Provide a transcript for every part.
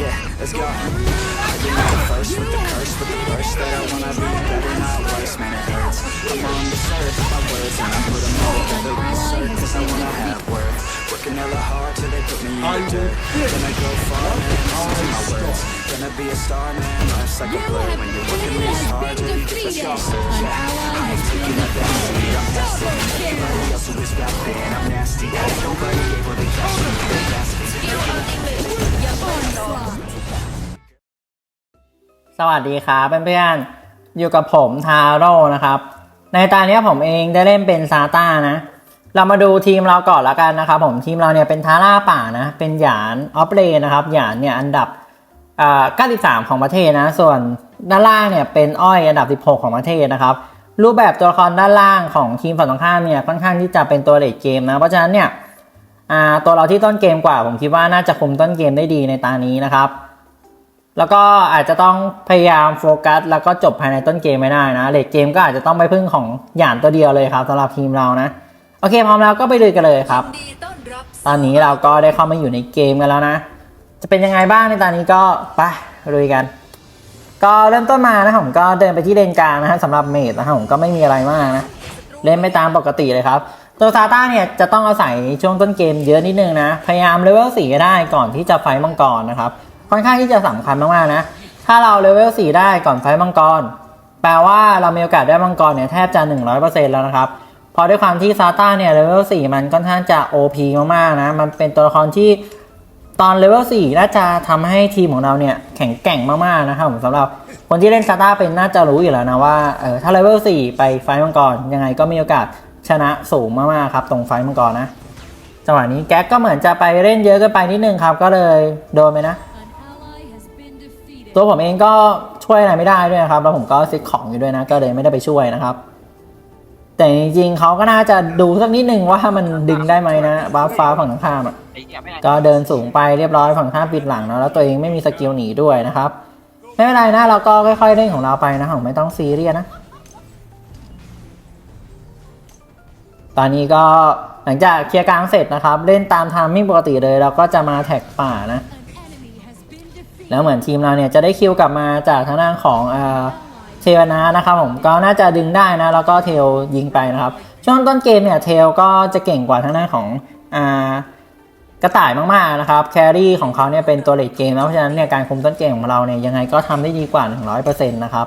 Yeah, let's go. You're not the first with the curse, with the burst that I wanna be better, not worse, man, it hurts. I'm on the surf my words, and I put them all together, insert, cause I wanna have worth. Working hella hard till they put me in the dirt. Gonna go far, man, listen to my words. Gonna be a star, man, life's like a blur. When you're working this hard, till you get the stars. Yeah, I ain't taking a destiny, I'm destined. Everybody else who is rapping, I'm nasty. Nobody สวัสดีครับเพื่อนๆ อยู่กับผมทาโร่นะครับ ในตอนนี้ผมเองได้เล่นเป็นซาต้านะ เรามาดูทีมเราก่อนล้วกันนะครับผมทีมเราเนี่ยเป็นทาร่าป่านะ เป็นหยานออฟเลนนะครับหยานเนี่ยอันดับอ่า93 ของประเทศนะ ส่วนด้านล่างเนี่ยเป็นอ้อยอันดับ 16 ของประเทศนะครับ รูปแบบตัวละครด้านล่างของทีมฝั่งตรงข้ามเนี่ยค่อนข้างที่จะเป็นตัวเลดเกมนะ เพราะฉะนั้นเนี่ยอ่าตัวเราที่ต้นเกมกว่าผมคิดว่าน่าจะคุมต้นเกมได้ดีในตานี้นะครับ แล้วก็อาจจะต้องพยายามโฟกัส แล้วก็จบภายในต้นเกมไม่ได้นะเลดเกมก็อาจจะต้องไปพึ่งของหยานตัวเดียวเลยครับสำหรับทีมเรานะ โอเคพร้อมแล้วก็ไปดูกันเลยครับ ตอนนี้เราก็ได้เข้ามาอยู่ในเกมกันแล้วนะ จะเป็นยังไงบ้างในตอนนี้ก็ไปลุยกัน ก็เริ่มต้นมานะผมก็เดินไปที่เลนกลางนะฮะสำหรับเมดนะผมก็ไม่มีอะไรมากนะเล่นไปตามปกติเลยครับตัวซาต้าเนี่ยจะต้องอาศัยช่วงต้นเกมเยอะนิดนึงนะ พยายามเลเวลสี่ได้ก่อนที่จะไฟมังกรนะครับ ค่อนข้างที่จะสำคัญมากๆนะ ถ้าเราเลเวลสี่ได้ก่อนไฟมังกร แปลว่าเรามีโอกาสได้มังกรเนี่ยแทบจะ 100%แล้วนะครับเพราะด้วยความที่ซาต้าเนี่ยเลเวล4มันค่อนข้างจะ OP มากๆนะ มันเป็นตัวละครที่ตอนเลเวล4น่าจะทำให้ทีมของเราเนี่ยแข็งแกร่งมากๆนะครับผมสำหรับคนที่เล่นซาต้าเป็นน่าจะรู้อยู่แล้วนะว่าเออถ้าเลเวล4ไปไฟมังกรยังไงก็มีโอกาสชนะสูงมากๆครับตรงไฟมังกรนะจังหวะนี้แก๊กก็เหมือนจะไปเล่นเยอะเกินไปนิดนึงครับ ก็เลยโดนไปนะ ตัวผมเองก็ช่วยอะไรไม่ได้ด้วยนะครับ แล้วผมก็ซิกของอยู่ด้วยนะ ก็เลยไม่ได้ไปช่วยนะครับ แต่จริงๆเขาก็น่าจะดูสักนิดนึงว่ามันดึงได้ไหมนะบ้าฟ้าฝั่งตรงข้ามอะก็เดินสูงไปเรียบร้อยฝั่งข้ามปิดหลังเนาะแล้วตัวเองไม่มีสกิลหนีด้วยนะครับไม่เป็นไรนะเราก็ค่อยๆเล่นของเราไปนะผมไม่ต้องซีเรียสนะ ตอนนี้ก็หลังจากเคลียร์กลางเสร็จนะครับ เล่นตามทามมิ่งปกติเลย เราก็จะมาแท็กป่านะ แล้วเหมือนทีมเราเนี่ยจะได้คิวกลับมาจากทางด้านของเทวนานะครับผมก็น่าจะดึงได้นะแล้วก็เทลยิงไปนะครับ ช่วงต้นเกมเนี่ยเทลก็จะเก่งกว่าทางด้านของอกระต่ายมากๆนะครับแครี่ของเขาเนี่ยเป็นตัวเลดเกมแล้วเพราะฉะนั้นเนี่ยการคุมต้นเกมของเราเนี่ยยังไงก็ทำได้ดีกว่า 100%นะครับ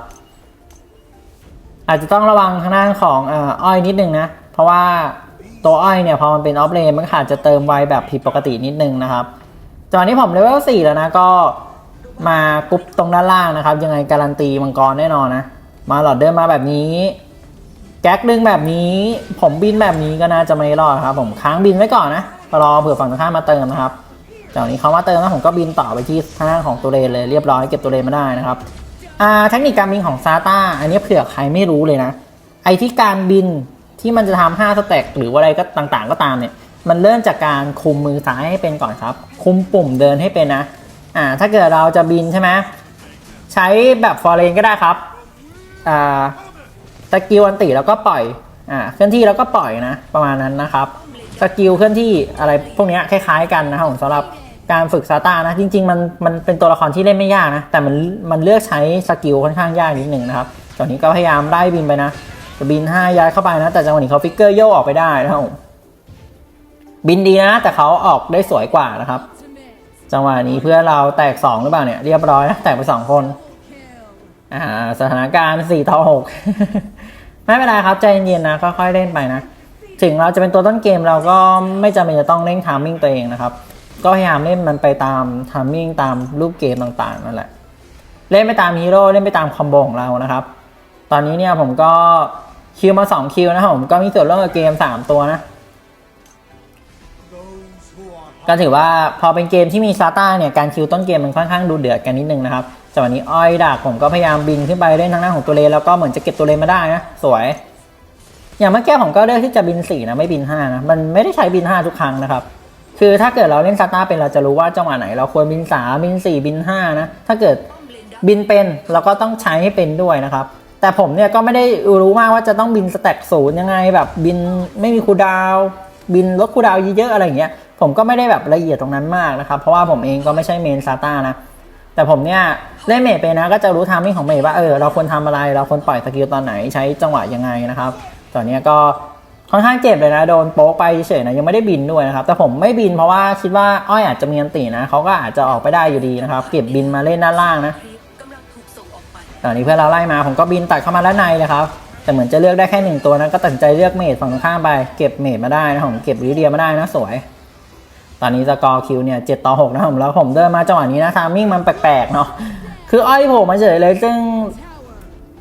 อาจจะต้องระวังทางด้านของอ,อ้อยนิดนึงนะเพราะว่าตัวอ้อยเนี่ยพอมันเป็นออฟเลนมันก็อาจจะเติมไวแบบผิดปกตินิดนึงนะครับตอนนี้ผมเลเวล4แล้วนะก็ มากรุ๊ปตรงด้านล่างนะครับ ยังไงการันตีมังกรแน่นอนนะ มาหลอดเดินมาแบบนี้ แก๊กดึงแบบนี้ ผมบินแบบนี้ก็น่าจะไม่รอดครับผมค้างบินไว้ก่อนนะรอเผื่อฝั่งตรงข้ามมาเติมนะครับจากนี้เขามาเติมแล้วผมก็บินต่อไปที่ทางด้านของตัวเลนเลยเรียบร้อยเก็บตัวเลนมาได้นะครับเทคนิคการบินของซาต้าอันนี้เผื่อใครไม่รู้เลยนะ ไอที่การบินที่มันจะทำห้าสเต็กหรือว่าอะไรก็ต่างๆ ก็ตามเนี่ย มันเริ่มจากการคุมมือซ้ายให้เป็นก่อนครับ คุมปุ่มเดินให้เป็นนะ อ่าถ้าเกิดเราจะบินใช่ไหมใช้แบบฟอร์เรนก็ได้ครับอ่าสกิลอันติแล้วก็ปล่อยอ่าเคลื่อนที่แล้วก็ปล่อยนะ ประมาณนั้นนะครับสกิลเคลื่อนที่อะไรพวกนี้คล้ายๆกันนะครับผมสำหรับการฝึกซาตานะจริงๆมันมันเป็นตัวละครที่เล่นไม่ยากนะ แต่มันมันเลือกใช้สกิลค่อนข้างยากนิดหนึ่งนะครับตอนนี้ก็พยายามไล่บินไปนะจะบินห้าย้ายเข้าไปนะ แต่จังหวะนี้เขาฟิกเกอร์โยกออกไปได้นะครับบินดีนะ แต่เขาออกได้สวยกว่านะครับ จังหวะนี้เพื่อเราแตกสองหรือเปล่าเนี่ยเรียบร้อยนะแตกไปสองคนอ่าสถานการณ์สี่ต่อหกไม่เป็นไรครับใจเย็นๆนะค่อยๆเล่นไปนะถึงเราจะเป็นตัวต้นเกมเราก็ไม่จำเป็นจะต้องเร่งทามมิ่งตัวเองนะครับ ก็พยายามเล่นมันไปตามทามมิ่งตามรูปเกมต่างๆนั่นแหละ เล่นไปตามฮีโร่เล่นไปตามคอมโบของเรานะครับ ตอนนี้เนี่ยผมก็คิวมา2คิวนะครับผมก็มีส่วนร่วมกับเกม 3 ตัวนะ ก็ถือว่าพอเป็นเกมที่มีซาต้าเนี่ยการคิวต้นเกมมันค่อนข้างดูเดือดกันนิดนึงนะครับจังหวะนี้อ้อยดักผมก็พยายามบินขึ้นไปเล่นทางหน้าของตัวเลนแล้วก็เหมือนจะเก็บตัวเลนมาได้นะสวย อย่างเมื่อกี้ผมก็เลือกที่จะบิน4นะไม่บิน5นะมันไม่ได้ใช้บิน 5 ทุกครั้งนะครับคือถ้าเกิดเราเล่นซาต้าเป็นเราจะรู้ว่าจังหวะไหน เราควรบิน3บิน4บิน5นะถ้าเกิดบินเป็นเราก็ต้องใช้ให้เป็นด้วยนะครับแต่ผมเนี่ยก็ไม่ได้รู้มากว่าจะต้องบินสแต็กศูนย์ยังไงแบบบินไม่มีคูดาว บินลดคูดาวเยอะๆอะไรอย่างเงี้ยผมก็ไม่ได้แบบละเอียดตรงนั้นมากนะครับ เพราะว่าผมเองก็ไม่ใช่เมนซาต้านะ แต่ผมเนี่ยเล่นเมจไปนะ ก็จะรู้ทามมิ่งของเมจว่าเออเราควรทำอะไร เราควรปล่อยสกิลตอนไหนใช้จังหวะยังไงนะครับตอนเนี้ยก็ค่อนข้างเจ็บเลยนะโดนโป๊กไปเฉยๆนะยังไม่ได้บินด้วยนะครับแต่ผมไม่บินเพราะว่าคิดว่าอ้อยอาจจะมีอันตีนะเขาก็อาจจะออกไปได้อยู่ดีนะครับ เก็บบินมาเล่นด้านล่างนะต่ออกไปตอนนี้เพื่อนเราไล่มาผมก็บินตัดเข้ามาด้านในเลยครับ แต่เหมือนจะเลือกได้แค่หนึ่งตัวนั้นก็ตัดใจเลือกเมดฝั่งตรงข้ามไป เก็บเมดมาได้นะผมเก็บลิเดียมาได้นะสวย ตอนนี้สกอร์คิวเนี่ยเจ็ดต่อหกนะผมแล้วผมเดินมาจังหวะนี้นะทามมิ่งมันแปลกๆเนาะคืออ้อยโผล่มาเฉยเลยซึ่ง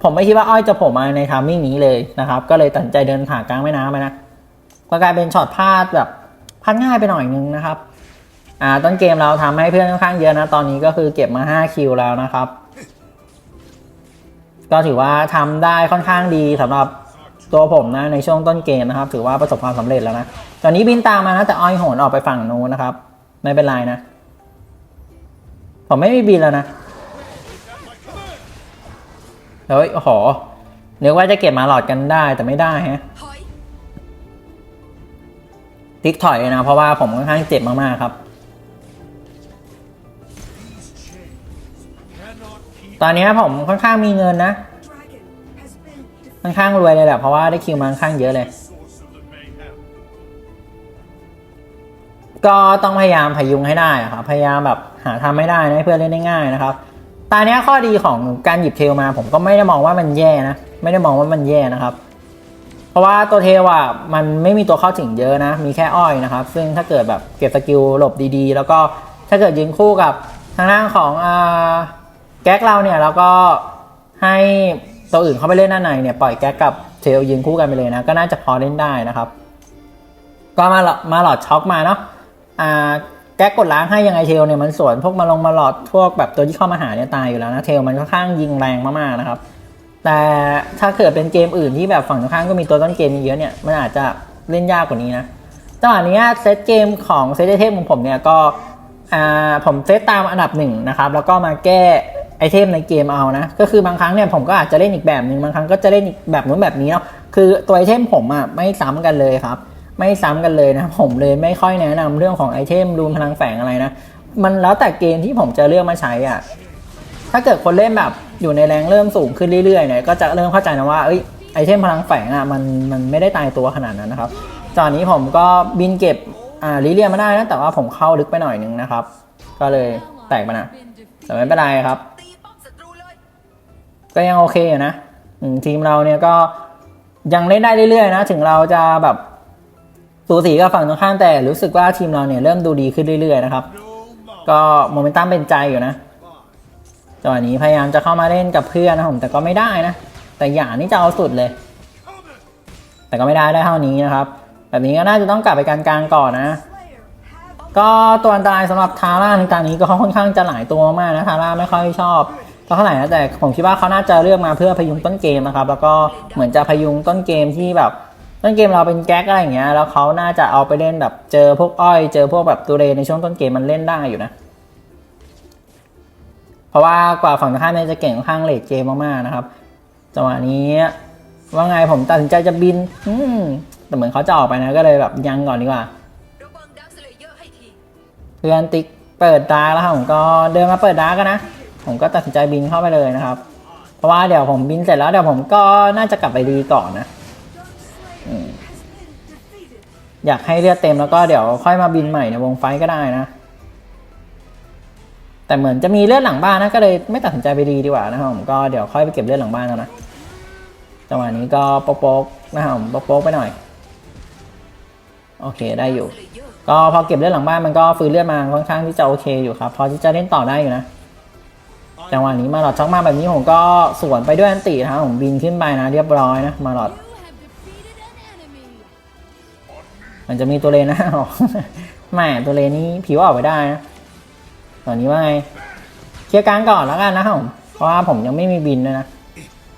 ผมไม่คิดว่าอ้อยจะโผล่มาในทามมิ่งนี้เลยนะครับ ก็เลยตัดใจเดินผ่ากลางแม่น้ำไปนะก็กลายเป็นช็อตพลาดแบบพลาดง่ายไปหน่อยนึงนะครับอ่าต้นเกมเราทำให้เพื่อนค่อนข้างเยอะนะตอนนี้ก็คือเก็บมา 5 คิวแล้วนะครับ ก็ถือว่าทำได้ค่อนข้างดีสำหรับตัวผมนะในช่วงต้นเกมนะครับ ถือว่าประสบความสำเร็จแล้วนะตอนนี้บินตามมานะแต่อ้อยโหนออกไปฝั่งนู้นนะครับ ไม่เป็นไรนะ ผมไม่มีบินแล้วนะเฮ้ยโอ้โหนึกว่าจะเก็บมาหลอดกันได้แต่ไม่ได้ฮะถอยพลิกถอยเลยนะเพราะว่าผมค่อนข้างเจ็บมากๆครับ ตอนนี้ผมค่อนข้างมีเงินนะ ค่อนข้างรวยเลยแหละเพราะว่าได้คิวมาค่อนข้างเยอะเลย ก็ต้องพยายามพยุงให้ได้ครับพยายามแบบหาทำไม่ได้นะเพื่อเล่นได้ง่ายนะครับตอนนี้ข้อดีของการหยิบเทลมา ผมก็ไม่ได้มองว่ามันแย่นะไม่ได้มองว่ามันแย่นะครับ เพราะว่าตัวเทลอะมันไม่มีตัวเข้าถึงเยอะนะ มีแค่อ้อยนะครับ ซึ่งถ้าเกิดแบบเก็บสกิลหลบดีๆ แล้วก็ถ้าเกิดยิงคู่กับทางด้านของอ่า แก๊กเราเนี่ยเราก็ให้ตัวอื่นเข้าไปเล่นด้านในเนี่ยปล่อยแก๊กกับเทลยิงคู่กันไปเลยนะ ก็น่าจะพอเล่นได้นะครับ ก็มาหลอดมาหลอดช็อกมาเนาะอ่าแก๊กกดล้างให้ยังไงเทลเนี่ยมันสวนพวกมาลงมาหลอดพวกแบบตัวที่เข้ามาหาเนี่ยตายอยู่แล้วนะเทลมันค่อนข้างยิงแรงมากๆนะครับ แต่ถ้าเกิดเป็นเกมอื่นที่แบบฝั่งตรงข้ามก็มีตัวต้นเกมเยอะเนี่ยมันอาจจะเล่นยากกว่านี้นะจังหวะนี้เซตเกมของเซตเทมของผมเนี่ยก็ผมเซตตามอันดับหนึ่งนะครับ แล้วก็มาแก้ ไอเทมในเกมเอานะ ก็คือบางครั้งเนี่ยผมก็อาจจะเล่นอีกแบบหนึ่งบางครั้งก็จะเล่นอีกแบบนู้นแบบนี้เนาะคือตัวไอเทมผมอะไม่ซ้ำกันเลยครับ ไม่ซ้ำกันเลยนะ ผมเลยไม่ค่อยแนะนำเรื่องของไอเทมรูนพลังแฝงอะไรนะ มันแล้วแต่เกมที่ผมจะเลือกมาใช้อะถ้าเกิดคนเล่นแบบอยู่ในแรงเริ่มสูงขึ้นเรื่อยๆเนี่ยก็จะเริ่มเข้าใจนะว่าเอ้ยไอเทมพลังแฝงอะมันมันไม่ได้ตายตัวขนาดนั้นนะครับตอนนี้ผมก็บินเก็บอ่าลิเลียมาได้นะแต่ว่าผมเข้าลึกไปหน่อยนึงนะครับ ก็เลยแตกไปนะแต่ไม่เป็นไรครับ ก็ยังโอเคอยู่นะทีมเราเนี่ยก็ยังเล่นได้เรื่อยๆนะ ถึงเราจะแบบสูสีกับฝั่งตรงข้ามแต่รู้สึกว่าทีมเราเนี่ยเริ่มดูดีขึ้นเรื่อยๆนะครับ ก็โมเมนตัมเป็นใจอยู่นะจังหวะนี้พยายามจะเข้ามาเล่นกับเพื่อนนะผมแต่ก็ไม่ได้นะ แต่อย่างนี้จะเอาสุดเลย แต่ก็ไม่ได้ได้เท่านี้นะครับ แบบนี้ก็น่าจะต้องกลับไปการกลางก่อนนะ ก็ตัวอันตรายสำหรับทาร่าในตอนนี้ก็ค่อนข้างจะหลายตัวมากนะทาร่าไม่ค่อยชอบ เท่าไหร่นะแต่ผมคิดว่าเขาน่าจะเลือกมาเพื่อพยุงต้นเกมนะครับ แล้วก็เหมือนจะพยุงต้นเกมที่แบบต้นเกมเราเป็นแก๊กอะไรอย่างเงี้ยแล้วเขาน่าจะเอาไปเล่นแบบเจอพวกอ้อย เจอพวกแบบตูเรในช่วงต้นเกมมันเล่นได้อยู่นะ เพราะว่ากว่าฝั่งตรงข้ามเนี่ยจะเก่งข้างเลดเกมมากๆนะครับจังหวะนี้ว่าไงผมตัดสินใจจะบิน อืมแต่เหมือนเขาจะออกไปนะก็เลยแบบยังก่อนดีกว่าเลเยอร์ให้ทีเพื่อนติ๊กเปิดดาร์กแล้วครับผมก็เดินมาเปิดดาร์กกันนะ ผมก็ตัดสินใจบินเข้าไปเลยนะครับ เพราะว่าเดี๋ยวผมบินเสร็จแล้วเดี๋ยวผมก็น่าจะกลับไปดีก่อนนะอยากให้เลือดเต็มแล้วก็เดี๋ยวค่อยมาบินใหม่ในวงไฟก็ได้นะ แต่เหมือนจะมีเลือดหลังบ้านนะก็เลยไม่ตัดสินใจไปดีดีกว่านะครับผมก็เดี๋ยวค่อยไปเก็บเลือดหลังบ้านแล้วนะจังหวะนี้ก็โป๊กๆนะครับผมโป๊กๆไปหน่อย โอเคได้อยู่ ก็พอเก็บเลือดหลังบ้านมันก็ฟื้นเลือดมาค่อนข้างที่จะโอเคอยู่ครับพอที่จะเล่นต่อได้อยู่นะ จังหวะนี้มาหลอดช็อกมาแบบนี้ผมก็สวนไปด้วยอันตินะครับผมบินขึ้นไปนะเรียบร้อยนะมาหลอด มันจะมีตัวเลนนะแหม่ตัวเลนนี้ผิวออกไปได้นะตอนนี้ว่าไงเคลียร์กลางก่อนแล้วกันนะครับผมเพราะว่าผมยังไม่มีบินเลยนะ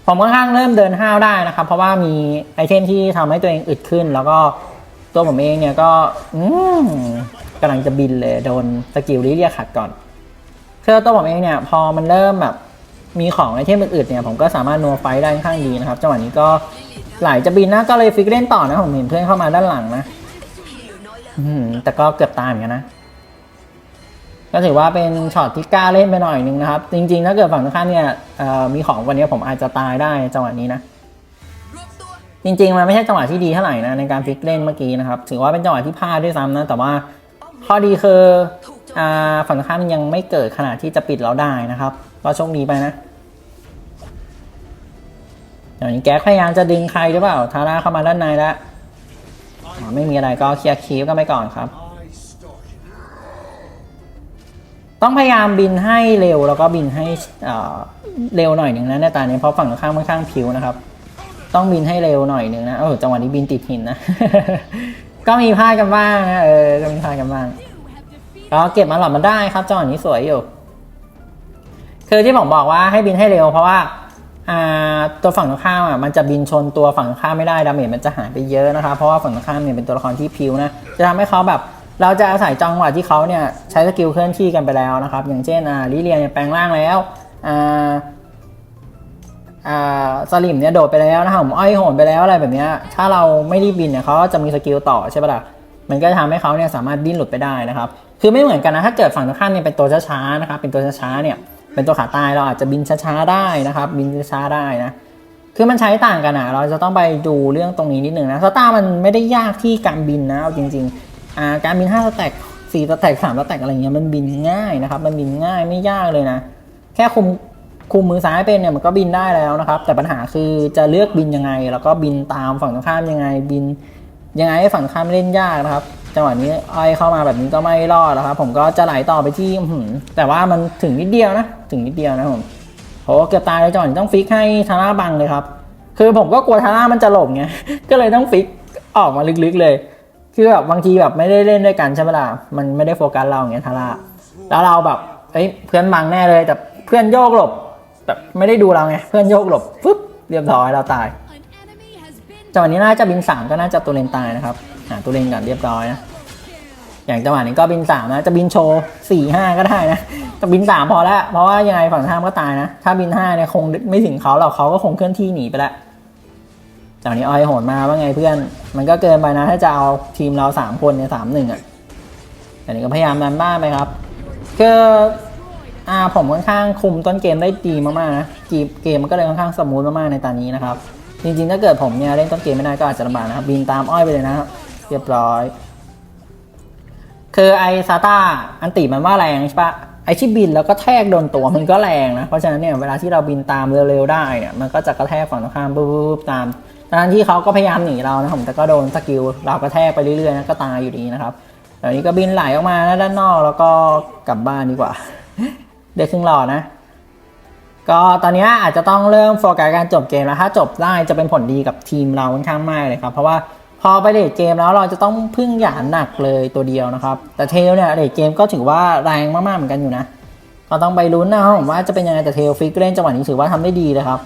ผมค่อนข้างเริ่มเดินห้าวได้นะครับ เพราะว่ามีไอเทมที่ทำให้ตัวเองอึดขึ้น แล้วก็ตัวผมเองเนี่ยก็อืมกำลังจะบินเลยโดนสกิลลิเลียขัดก่อน คือตัวผมเองเนี่ยพอมันเริ่มแบบมีของไอเทมอื่นๆเนี่ยผมก็สามารถนัวไฟได้ค่อนข้างดีนะครับจังหวะนี้ก็ไหลจะบินนะก็เลยฟิกเล่นต่อนะผมเห็นเพื่อนเข้ามาด้านหลังนะแต่ก็เกือบตายเหมือนกันนะ ก็ถือว่าเป็นช็อตที่กล้าเล่นไปหน่อยนึงนะครับ จริงๆถ้าเกิดฝั่งตรงข้ามเนี่ยมีของวันนี้ผมอาจจะตายได้จังหวะนี้นะ จริงๆมันไม่ใช่จังหวะที่ดีเท่าไหร่นะในการพลิกเล่นเมื่อกี้นะครับ ถือว่าเป็นจังหวะที่พลาดด้วยซ้ำนะ แต่ว่าข้อดีคือ ฝั่งตรงข้ามยังไม่เกิดขนาดที่จะปิดเราได้นะครับก็โชคดีไปนะอย่างนี้แก๊กพยายามจะดึงใครหรือเปล่าทาร่าเข้ามาด้านในแล้วไม่มีอะไรก็เคลียร์คีฟกันไปก่อนครับ ต้องพยายามบินให้เร็วแล้วก็บินให้เเร็วหน่อยหนึ่งนะในตานี้เพราะฝั่งตรงข้ามค่อนข้างผิวนะครับ ต้องบินให้เร็วหน่อยหนึ่งนะเออจังหวะนี้บินติดหินนะ ก็มีพลาดกันบ้างนะเออก็มีพลาดกันบ้าง ก็เก็บมาหลอดมาได้ครับจังหวะนี้สวยอยู่ คือที่ผมบอกว่าให้บินให้เร็วเพราะว่าาตัวฝั่งตรงข้ามอะมันจะบินชนตัวฝั่งตรงข้ามไม่ได้ดาเมจมันจะหายไปเยอะนะครับเพราะว่าฝั่งตรงข้ามเนี่ยเป็นตัวละครที่พิวนะจะทำให้เขาแบบเราจะอาศัยจังหวะที่เขาเนี่ยใช้สกิลเคลื่อนที่กันไปแล้วนะครับ อย่างเช่นอ่าลิเลียเนี่ยแปลงร่างแล้วอ่าอ่าสลิมเนี่ยโดดไปแล้วนะครับผมอ้อยโหนไปแล้วอะไรแบบนี้ถ้าเราไม่รีบบินเนี่ยเขาจะมีสกิลต่อใช่ปะล่ะ มันก็จะทำให้เขาเนี่ยสามารถดิ้นหลุดไปได้นะครับ คือไม่เหมือนกันนะ ถ้าเกิดฝั่งตรงข้ามเนี่ยเป็นตัวช้าๆนะครับ เป็นตัวช้าๆเนี่ย เป็นตัวขาตายเราอาจจะบินช้าๆได้นะครับ บินช้าๆได้นะ คือมันใช้ต่างกันอะ เราจะต้องไปดูเรื่องตรงนี้นิดนึงนะ สตาร์มันไม่ได้ยากที่การบินนะ เอาจริงๆ อ่า การบิน5สแต็ก4สแต็ก3สแต็กอะไรเงี้ย มันบินง่ายนะครับ มันบินง่ายไม่ยากเลยนะ แค่คุมคุมมือซ้ายเป็นเนี่ยมันก็บินได้แล้วนะครับ แต่ปัญหาคือจะเลือกบินยังไง แล้วก็บินตามฝั่งตรงข้ามยังไง บิน ยังไงให้ฝั่งข้ามเล่นยากนะครับจังหวะนี้อ้อยเข้ามาแบบนี้ก็ไม่รอดนะครับ ผมก็จะไหลต่อไปที่หืแต่ว่ามันถึงนิดเดียวนะ ถึงนิดเดียวนะผมโหเกือบตายเลยจังหวะนี้ต้องฟิกให้ทาร่าบังเลยครับ คือผมก็กลัวทาร่ามันจะหลบไงก็เลยต้องฟิกออกมาลึกๆเลยคือแบบบางทีแบบไม่ได้เล่นด้วยกันใช่ไหมล่ะมันไม่ได้โฟกัสเราอย่างเงี้ยทาร่าแล้วเราแบบเอ้ยเพื่อนบังแน่เลยแต่เพื่อนโยกหลบแบบไม่ได้ดูเราไงเพื่อนโยกหลบปุ๊บเรียบร้อยเราตาย จังหวะนี้น่าจะบินสามก็น่าจะตัวเลนตายนะครับหาตัวเลนก่อนเรียบร้อยนะอย่างจังหวะนี้ก็บินสามนะจะบินโชว์สี่ห้าก็ได้นะแต่บินสามพอแล้วเพราะว่ายังไงฝั่งท่ามก็ตายนะ ถ้าบินห้าเนี่ยคงไม่ถึงเขาหรอกเขาก็คงเคลื่อนที่หนีไปแล้วจากนี้ออยโหนมาว่าไงเพื่อน มันก็เกินไปนะ ถ้าจะเอาทีมเราสามคนเนี่ยสามหนึ่งอะแต่นี้ก็พยายามดันบ้านไปครับคืออ่าผมค่อนข้างคุมต้นเกมได้ดีมากๆนะเกมมันก็เลยค่อนข้างสมูทมากๆในตอนนี้นะครับ จริงๆถ้าเกิดผมเนี่ยเล่นต้นเกมไม่ได้ก็อาจจะลำบากนะครับบินตามอ้อยไปเลยนะครับเรียบร้อย คือไอซาต้าอันติมันว่าแรงใช่ปะไอที่บินแล้วก็แทกโดนตัวมันก็แรงนะ เพราะฉะนั้นเนี่ยเวลาที่เราบินตามเร็วๆได้เนี่ยมันก็จะกระแทกฝั่งตรงข้ามปุ๊บๆตามทางที่เขาก็พยายามหนีเรานะผมแต่ก็โดนสกิลเรากระแทกไปเรื่อยๆนะก็ตายอยู่ดีนะครับตอนนี้ก็บินไหลออกมาด้านนอกแล้วก็กลับบ้านดีกว่า เด็กครึ่งหล่อนะ ก็ตอนนี้อาจจะต้องเริ่มโฟกัสการจบเกมแล้วถ้าจบได้จะเป็นผลดีกับทีมเราค่อนข้างมากเลยครับ เพราะว่าพอไปเลดเกมแล้วเราจะต้องพึ่งหยาหนักเลยตัวเดียวนะครับ แต่เทลเนี่ยเลดเกมก็ถือว่าแรงมากๆเหมือนกันอยู่นะ ก็ต้องไปลุ้นนะครับผมว่าจะเป็นยังไงแต่เทลฟิกเล่นจังหวะนี้ถือว่าทำได้ดีเลยครับ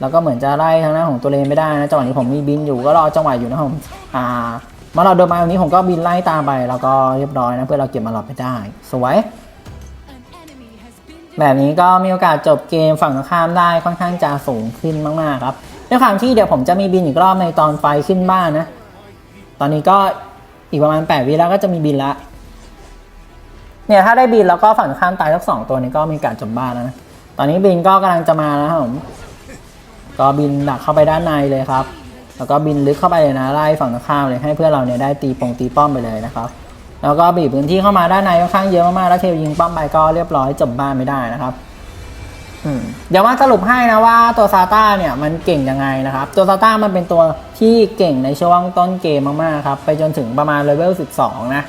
แล้วก็เหมือนจะไล่ทางหน้าของตัวเลนไม่ได้นะจังหวะนี้ผมมีบินอยู่ก็รอจังหวะอยู่นะครับผมอ่ามาเราโดนมาวันนี้ผมก็บินไล่ตามไป แล้วก็เรียบร้อยนะเพื่อเราเก็บมาหลอดไปได้ สวย แบบนี้ก็มีโอกาสจบเกมฝั่งตรงข้ามได้ค่อนข้างจะสูงขึ้นมากๆครับด้วยความที่เดี๋ยวผมจะมีบินอีกรอบในตอนไฟขึ้นบ้านนะ ตอนนี้ก็อีกประมาณ 8 วิแล้วก็จะมีบินละ เนี่ยถ้าได้บินแล้วก็ฝั่งตรงข้ามตายทั้งสองตัวนี้ก็มีการจบบ้านแล้วนะ ตอนนี้บินก็กำลังจะมาแล้วครับผม ก็บินดักเข้าไปด้านในเลยครับ แล้วก็บินลึกเข้าไปเลยนะไล่ฝั่งตรงข้ามเลยให้เพื่อนเราเนี่ยได้ตีปงตีป้อมไปเลยนะครับ แล้วก็บีบพื้นที่เข้ามาด้านในค่อนข้างเยอะมากๆแล้วเทลยิงป้อมไปก็เรียบร้อยจบบ้านไม่ได้นะครับเดี๋ยวมาสรุปให้นะว่าตัวซาต้าเนี่ยมันเก่งยังไงนะครับ ตัวซาต้ามันเป็นตัวที่เก่งในช่วงต้นเกมมากๆครับไปจนถึงประมาณเลเวล 12 นะ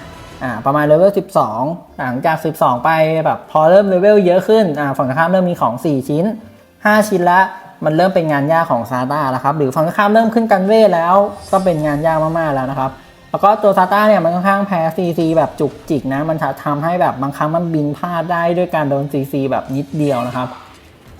อ่าประมาณเลเวล 12 หลังจาก 12 ไปแบบพอเริ่มเลเวลเยอะขึ้นอ่าฝั่งข้ามเริ่มมีของ 4 ชิ้น 5 ชิ้นละมันเริ่มเป็นงานยากของซาต้าแล้วครับหรือฝั่งตรงข้ามเริ่มขึ้นกันเวทแล้วก็เป็นงานยากมากๆแล้วนะครับ แล้วก็ตัวซาต้าเนี่ยมันค่อนข้างแพ้ซีซีแบบจุกจิกนะ มันทำให้แบบบางครั้งมันบินพลาดได้ด้วยการโดนซีซีแบบนิดเดียวนะครับ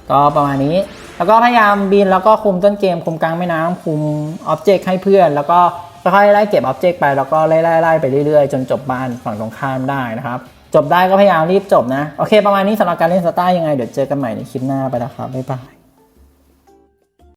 ก็ประมาณนี้ แล้วก็พยายามบินแล้วก็คุมต้นเกม คุมกลางแม่น้ำคุมอ็อบเจกต์ให้เพื่อน แล้วก็ค่อยๆไล่เก็บอ็อบเจกต์ไปแล้วก็ไล่ๆๆไปเรื่อยๆ จนจบบ้านฝั่งตรงข้ามได้นะครับ จบได้ก็พยายามรีบจบนะ โอเค ประมาณนี้สำหรับการเล่นสตาร์ยังไงเดี๋ยวเจอกันใหม่ในคลิปหน้าไปแล้วครับบ๊ายบาย